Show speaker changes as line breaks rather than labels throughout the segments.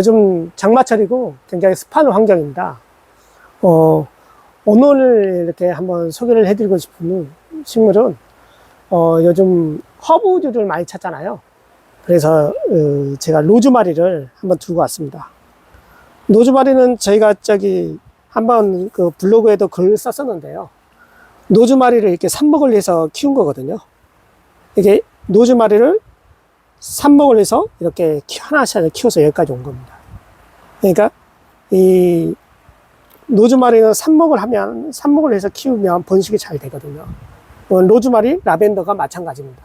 요즘 장마철이고 굉장히 습한 환경입니다. 어, 오늘 이렇게 한번 소개를 해드리고 싶은 식물은 어, 요즘 허브류를 많이 찾잖아요. 그래서 어, 제가 로즈마리를 한번 들고 왔습니다. 로즈마리는 저희가 저기 한번 그 블로그에도 글을 썼었는데요. 로즈마리를 이렇게 삽목을 해서 키운 거거든요. 이게 로즈마리를 삽목을 해서 이렇게 키- 하나씩 키워서 여기까지 온 겁니다. 그러니까 이 로즈마리는 삽목을 하면 삽목을 해서 키우면 번식이 잘 되거든요. 어, 로즈마리, 라벤더가 마찬가지입니다.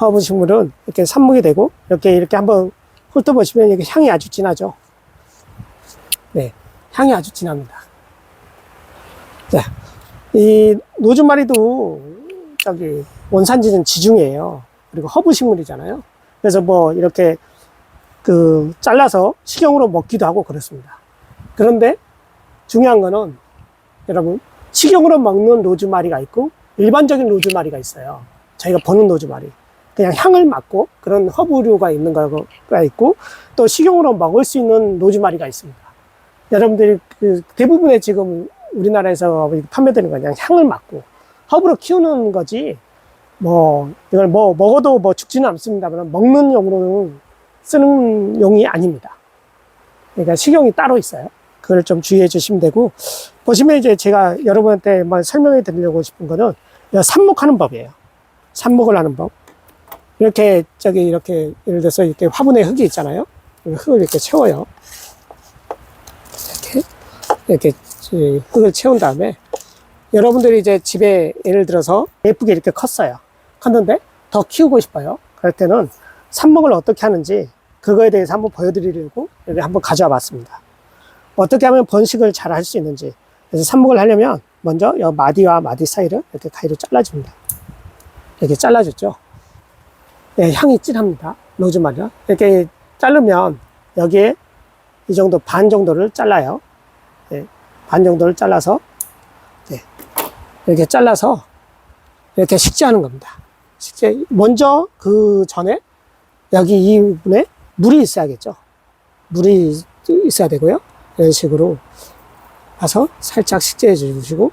허브 식물은 이렇게 삽목이 되고 이렇게 이렇게 한번 훑어보시면 이게 향이 아주 진하죠. 네, 향이 아주 진합니다. 자, 이 로즈마리도 저기 원산지는 지중해예요. 그리고 허브 식물이잖아요. 그래서 뭐 이렇게 그 잘라서 식용으로 먹기도 하고 그렇습니다. 그런데 중요한 거는 여러분 식용으로 먹는 로즈마리가 있고 일반적인 로즈마리가 있어요. 저희가 보는 로즈마리. 그냥 향을 맡고 그런 허브류가 있는 거가 있고 또 식용으로 먹을 수 있는 로즈마리가 있습니다. 여러분들이 그 대부분의 지금 우리나라에서 판매되는 건 그냥 향을 맡고 허브로 키우는 거지 뭐 이걸 뭐 먹어도 뭐 죽지는 않습니다만 먹는 용으로는 쓰는 용이 아닙니다. 그러니까 식용이 따로 있어요. 그걸 좀 주의해 주시면 되고 보시면 이제 제가 여러분한테 뭐 설명해 드리려고 싶은 거는 이 삽목하는 법이에요. 삽목을 하는 법. 이렇게 저기 이렇게 예를 들어서 이렇게 화분에 흙이 있잖아요. 이 흙을 이렇게 채워요. 이렇게 이렇게 이 흙을 채운 다음에 여러분들이 이제 집에 예를 들어서 예쁘게 이렇게 컸어요. 컸는데 더 키우고 싶어요. 그럴 때는 삽목을 어떻게 하는지 그거에 대해서 한번 보여드리려고 여기 한번 가져와 봤습니다. 어떻게 하면 번식을 잘 할 수 있는지. 그래서 삽목을 하려면 먼저 이 마디와 마디 사이를 이렇게 가위로 잘라줍니다. 이렇게 잘라줬죠. 네, 향이 진합니다. 로즈마리가. 이렇게 자르면 여기에 이 정도 반 정도를 잘라요. 네, 반 정도를 잘라서 네, 이렇게 잘라서 이렇게 식재하는 겁니다. 식재 먼저 그 전에 여기 이 부분에 물이 있어야겠죠. 물이 있어야 되고요. 이런 식으로 봐서 살짝 식재해 주시고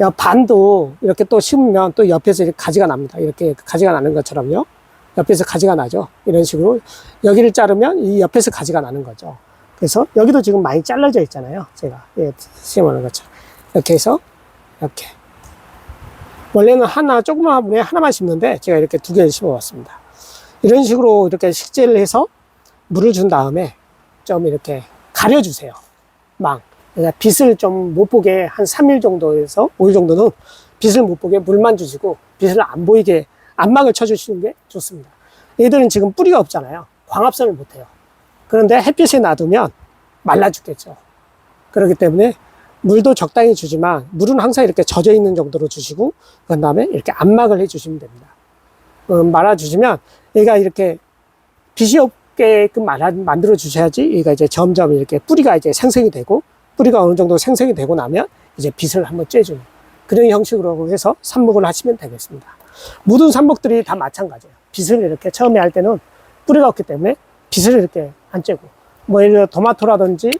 야, 반도 이렇게 또 심으면 또 옆에서 이렇게 가지가 납니다. 이렇게 가지가 나는 것처럼요. 옆에서 가지가 나죠. 이런 식으로 여기를 자르면 이 옆에서 가지가 나는 거죠. 그래서 여기도 지금 많이 잘라져 있잖아요. 제가 예, 심어놓은 것처럼 이렇게 해서 이렇게 원래는 하나 조그만 화분에 하나만 심는데 제가 이렇게 두 개를 심어봤습니다. 이런 식으로 이렇게 식재를 해서 물을 준 다음에 좀 이렇게 가려주세요. 망. 그러니까 빛을 좀 못 보게 한 3일 정도에서 5일 정도는 빛을 못 보게 물만 주시고 빛을 안 보이게 안막을 쳐주시는 게 좋습니다. 얘들은 지금 뿌리가 없잖아요. 광합성을 못 해요. 그런데 햇빛에 놔두면 말라 죽겠죠. 그렇기 때문에 물도 적당히 주지만 물은 항상 이렇게 젖어 있는 정도로 주시고 그 다음에 이렇게 안막을 해주시면 됩니다. 어, 말아주시면 얘가 이렇게 빛이 없게끔 만들어 주셔야지 얘가 이제 점점 이렇게 뿌리가 이제 생성이 되고 뿌리가 어느 정도 생성이 되고 나면 이제 빛을 한번 쬐주는 그런 형식으로 해서 삽목을 하시면 되겠습니다. 모든 삽목들이 다 마찬가지예요. 빛을 이렇게 처음에 할 때는 뿌리가 없기 때문에 빛을 이렇게 안 쬐고 뭐 예를 들어 토마토라든지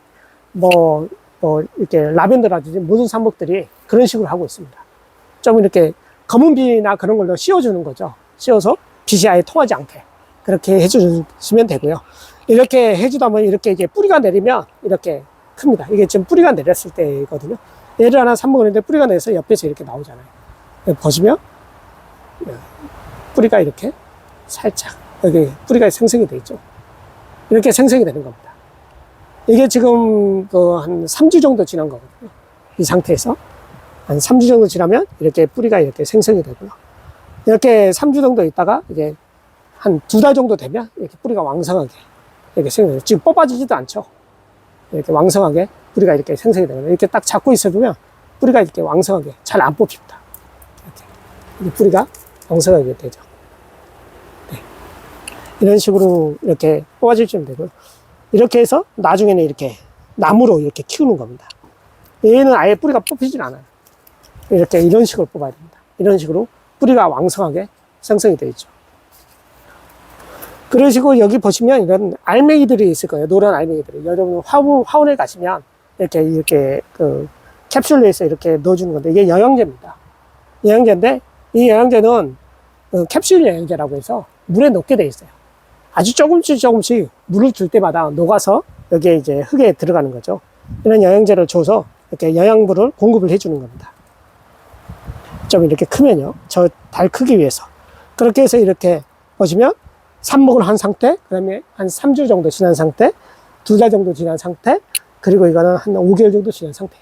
뭐, 뭐 이렇게 라벤더라든지 모든 삽목들이 그런 식으로 하고 있습니다. 좀 이렇게 검은 비나 그런 걸로 씌워주는 거죠. 씌워서 빛이 아예 통하지 않게 그렇게 해주시면 되고요. 이렇게 해주다 보면 이렇게 이제 뿌리가 내리면 이렇게 큽니다. 이게 지금 뿌리가 내렸을 때거든요. 얘를 하나 삽목을 했는데 뿌리가 내려서 옆에서 이렇게 나오잖아요. 보시면 예, 뿌리가 이렇게 살짝 여기 뿌리가 생성이 되어 있죠. 이렇게 생성이 되는 겁니다. 이게 지금 그 한 3주 정도 지난 거거든요. 이 상태에서 한 3주 정도 지나면 이렇게 뿌리가 이렇게 생성이 되고요. 이렇게 3주 정도 있다가 이제 한 두 달 정도 되면 이렇게 뿌리가 왕성하게 이렇게 생성돼요. 지금 뽑아지지도 않죠. 이렇게 왕성하게 뿌리가 이렇게 생성이 되거든요. 이렇게 딱 잡고 있어두면 뿌리가 이렇게 왕성하게 잘 안 뽑힙니다. 이렇게. 이 뿌리가 왕성하게 되죠. 네. 이런 식으로 이렇게 뽑아주시면 되고요. 이렇게 해서 나중에는 이렇게 나무로 이렇게 키우는 겁니다. 얘는 아예 뿌리가 뽑히질 않아요. 이렇게 이런 식으로 뽑아야 됩니다. 이런 식으로 뿌리가 왕성하게 생성이 되어 있죠. 그러시고 여기 보시면 이런 알맹이들이 있을 거예요. 노란 알맹이들이. 여러분 화원, 화원에 가시면 이렇게, 이렇게 그 캡슐에서 이렇게 넣어주는 건데 이게 영양제입니다. 영양제인데 이 영양제는 어, 캡슐 영양제라고 해서 물에 녹게 돼 있어요. 아주 조금씩 조금씩 물을 줄 때마다 녹아서 여기에 이제 흙에 들어가는 거죠. 이런 영양제를 줘서 이렇게 영양분을 공급을 해주는 겁니다. 좀 이렇게 크면요. 저 달 크기 위해서. 그렇게 해서 이렇게 보시면 삽목을 한 상태, 그 다음에 한 3주 정도 지난 상태, 두 달 정도 지난 상태, 그리고 이거는 한 5개월 정도 지난 상태.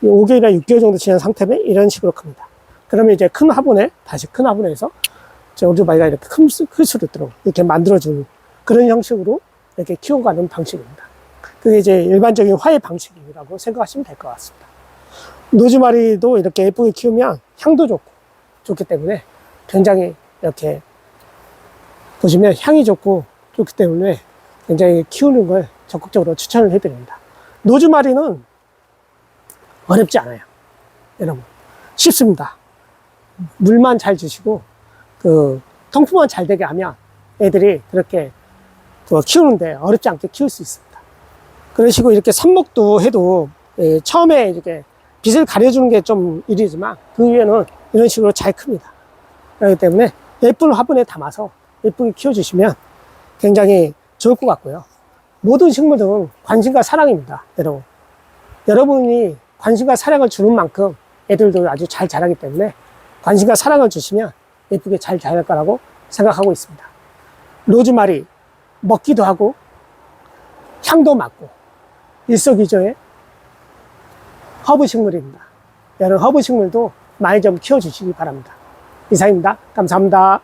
이 5개월이나 6개월 정도 지난 상태면 이런 식으로 큽니다. 그러면 이제 큰 화분에, 다시 큰 화분에서 저 오토바이가 이렇게 큰, 수- 클수 있도록 이렇게 만들어주는 그런 형식으로 이렇게 키워가는 방식입니다. 그게 이제 일반적인 화해 방식이라고 생각하시면 될 것 같습니다. 노즈마리도 이렇게 예쁘게 키우면 향도 좋고, 좋기 때문에 굉장히 이렇게 보시면 향이 좋고 좋기 때문에 굉장히 키우는 걸 적극적으로 추천을 해드립니다. 노즈마리는 어렵지 않아요. 여러분. 쉽습니다. 물만 잘 주시고, 그, 통풍만 잘 되게 하면 애들이 그렇게 그 키우는데 어렵지 않게 키울 수 있습니다. 그러시고 이렇게 삽목도 해도 예, 처음에 이렇게 빛을 가려주는 게 좀 일이지만 그 위에는 이런 식으로 잘 큽니다. 그렇기 때문에 예쁜 화분에 담아서 예쁘게 키워주시면 굉장히 좋을 것 같고요. 모든 식물들은 관심과 사랑입니다. 여러분. 여러분이 관심과 사랑을 주는 만큼 애들도 아주 잘 자라기 때문에 관심과 사랑을 주시면 예쁘게 잘 자랄 거라고 생각하고 있습니다. 로즈마리 먹기도 하고 향도 맡고 일석이조의 허브 식물입니다. 여러분 허브 식물도 많이 좀 키워주시기 바랍니다. 이상입니다. 감사합니다.